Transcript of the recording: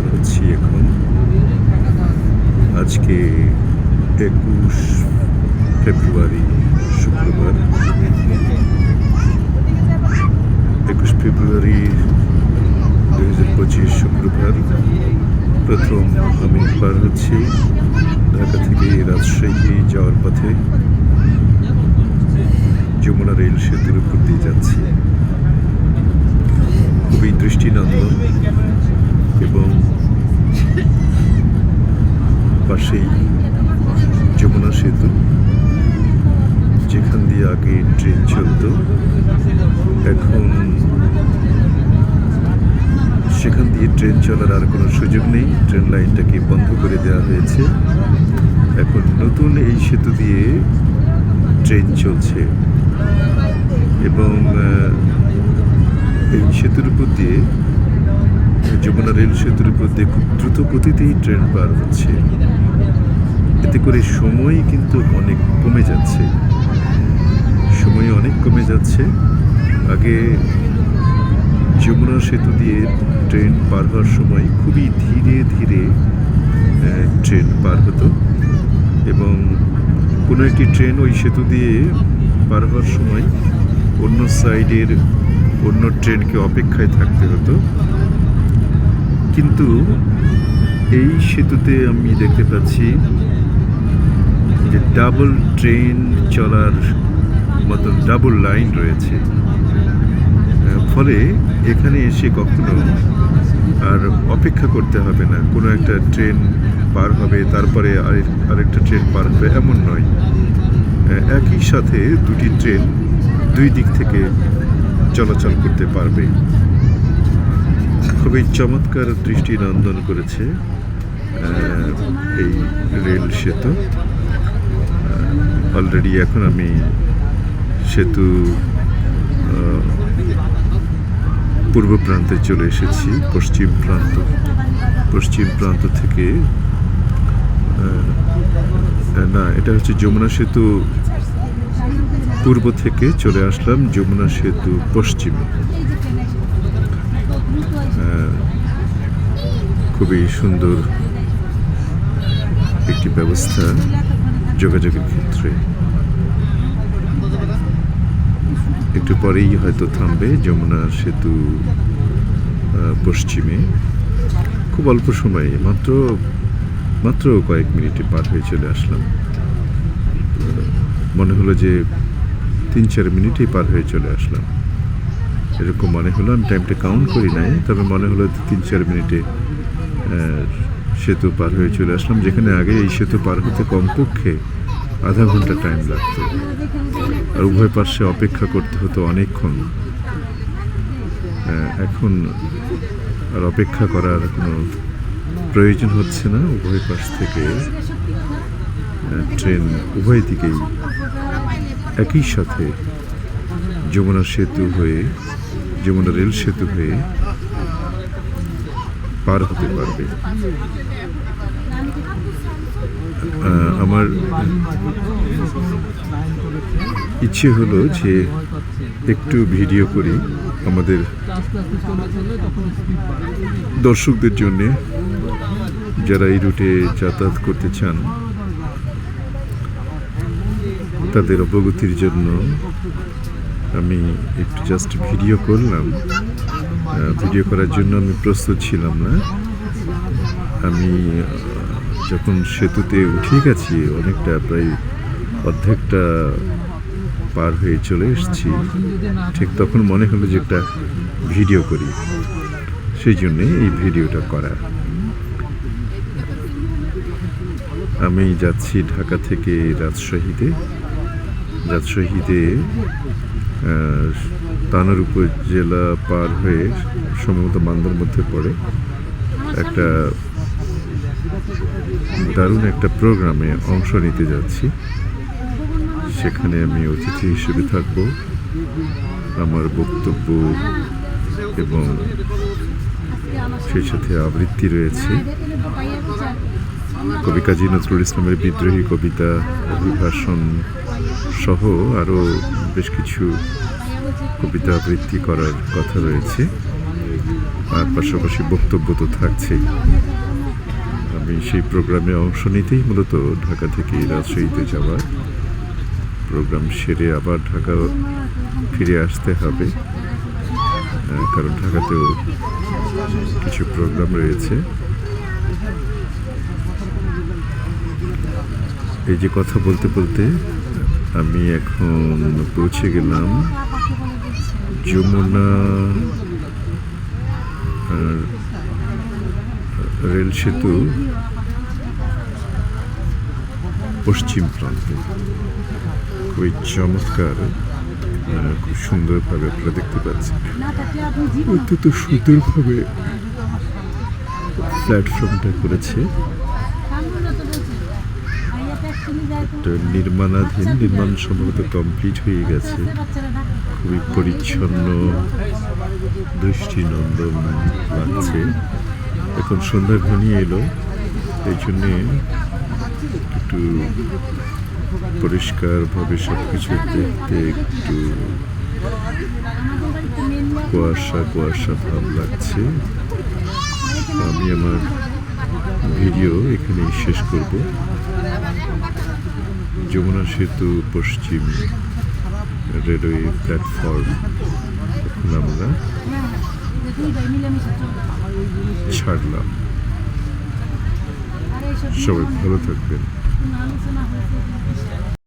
করছি এখন আজকে একুশ ফেব্রুয়ারি, শুক্রবার। একুশ ফেব্রুয়ারি দুই হাজার পঁচিশ, শুক্রবার। প্রথম আমি পার হচ্ছি ঢাকা থেকে রাজশাহী যাওয়ার পথে। যমুনা রেল সেতুর উপর দিয়ে যাচ্ছি। খুবই দৃষ্টিনন্দন। এবং পাশেই যমুনা সেতু, যেখান দিয়ে আগে ট্রেন চলতো। এখন সেখান দিয়ে ট্রেন চলার আর কোনো সুযোগ নেই। ট্রেন লাইনটাকে বন্ধ করে দেওয়া হয়েছে। এখন নতুন এই সেতু দিয়ে ট্রেন চলছে। এবং এই সেতুর উপর দিয়ে যমুনা রেল সেতুর উপর দিয়ে খুব দ্রুত গতিতেই ট্রেন পার হচ্ছে। এতে করে সময় কিন্তু অনেক কমে যাচ্ছে। সময় অনেক কমে যাচ্ছে। আগে যমুনা সেতু দিয়ে ট্রেন পার হওয়ার সময় খুবই ধীরে ধীরে ট্রেন পার হতো এবং কোনো একটি ট্রেন ওই সেতু দিয়ে পার হওয়ার সময় অন্য সাইডের অন্য ট্রেনকে অপেক্ষায় থাকতে হতো। কিন্তু এই সেতুতে আমি দেখতে পাচ্ছি যে ডাবল ট্রেন চলার মতন ডাবল লাইন রয়েছে। ফলে এখানে এসে কখনো আর অপেক্ষা করতে হবে না। কোনো একটা ট্রেন পার হবে, তারপরে আরেক, আরেকটা ট্রেন পার হবে, এমন নয়। একই সাথে দুটি ট্রেন দুই দিক থেকে চলাচল করতে পারবে। খুবই চমৎকার দৃষ্টি নন্দন করেছে এই রেল সেতু। অলরেডি এখন আমি সেতু পূর্ব প্রান্তে চলে এসেছি, পশ্চিম প্রান্ত পশ্চিম প্রান্ত থেকে না, এটা হচ্ছে যমুনা সেতু পূর্ব থেকে চলে আসলাম, যমুনা সেতু পশ্চিমে। খুবই সুন্দর একটি ব্যবস্থা যোগাযোগের ক্ষেত্রে। একটু পরেই হয়তো থামবে যমুনা সেতু পশ্চিমে। খুব অল্প সময়ে, মাত্র মাত্র কয়েক মিনিটে পার হয়ে চলে আসলাম। মনে হলো যে তিন চার মিনিটেই পার হয়ে চলে আসলাম। এরকম মনে হলো, আমি টাইমটা কাউন্ট করি নাই, তবে মনে হলো তিন চার মিনিটে সেতু পার হয়ে চলে আসলাম। যেখানে আগে এই সেতু পার হতে কমপক্ষে আধা ঘণ্টা টাইম লাগতো। আর উভয় পাশে অপেক্ষা করতে হতো অনেকক্ষণ। এখন আর অপেক্ষা করার কোনো প্রয়োজন হচ্ছে না। উভয় পাশ থেকে ট্রেন উভয় দিকেই একই সাথে যমুনা সেতু হয়ে, যমুনা রেল সেতু হয়ে পার হতে পারবে। আমার ইচ্ছে হলো যে একটু ভিডিও করি আমাদের দর্শকদের জন্য, যারা এই রুটে যাতায়াত করতে চান, তাদের অবগতির জন্য আমি একটু জাস্ট ভিডিও করলাম। ভিডিও করার জন্য আমি প্রস্তুত ছিলাম না। আমি যখন সেতুতে উঠে গেছি, অনেকটা প্রায় অর্ধেকটা পার হয়ে চলে এসেছি। ঠিক তখন মনে হলো যে একটা ভিডিও করি। সেই জন্যে এই ভিডিওটা করা। আমি যাচ্ছি ঢাকা থেকে রাজশাহীতে। রাজশাহীতে তানোর উপজেলা পার হয়ে সম্ভবত মান্দার মধ্যে পড়ে। একটা দারুণ একটা প্রোগ্রামে অংশ নিতে যাচ্ছি। সেখানে আমি অতিথি হিসেবে থাকব। আমার বক্তব্য এবং সেই সাথে আবৃত্তি রয়েছে। কবি কাজী নজরুল ইসলামের বিদ্রোহী কবিতা, অভিভাষণ সহ আরও বেশ কিছু কবিতা আবৃত্তি করার কথা রয়েছে। আর পাশাপাশি বক্তব্য তো থাকছেই। আমি সেই প্রোগ্রামে অংশ নিতেই মূলত ঢাকা থেকে রাজশাহীতে যাওয়ার প্রোগ্রাম সেরে আবার ঢাকা ফিরে আসতে হবে। কারণ ঢাকাতেও কিছু প্রোগ্রাম রয়েছে। এই যে কথা বলতে বলতে আমি এখন পৌঁছে গেলাম যমুনা, আর রেল সেতু পশ্চিম প্রান্তে। খুবই চমৎকার খুব সুন্দরভাবে আপনারা দেখতে পাচ্ছেন। অত্যন্ত সুন্দরভাবে প্ল্যাটফর্মটা করেছে কান্দুন না তো বলছি ভাইয়া তো একচুয়ালি যায় তো এটা নির্মাণাধীন নির্মাণ সম্ভবত কমপ্লিট হয়ে গেছে। খুবই পরিচ্ছন্ন, দৃষ্টিনন্দন লাগছে। এখন সন্ধ্যা ঘনিয়ে এলো, এই জন্যে একটু পরিষ্কারভাবে সব কিছু দেখতে একটু কুয়াশা কুয়াশা ভাব লাগছে। আমি আমার ভিডিও এখানেই শেষ করব। যমুনা সেতু পশ্চিম রেলওয়ে প্ল্যাটফর্ম এখন আমরা ছাড়লাম। সবাই ভালো থাকবেন।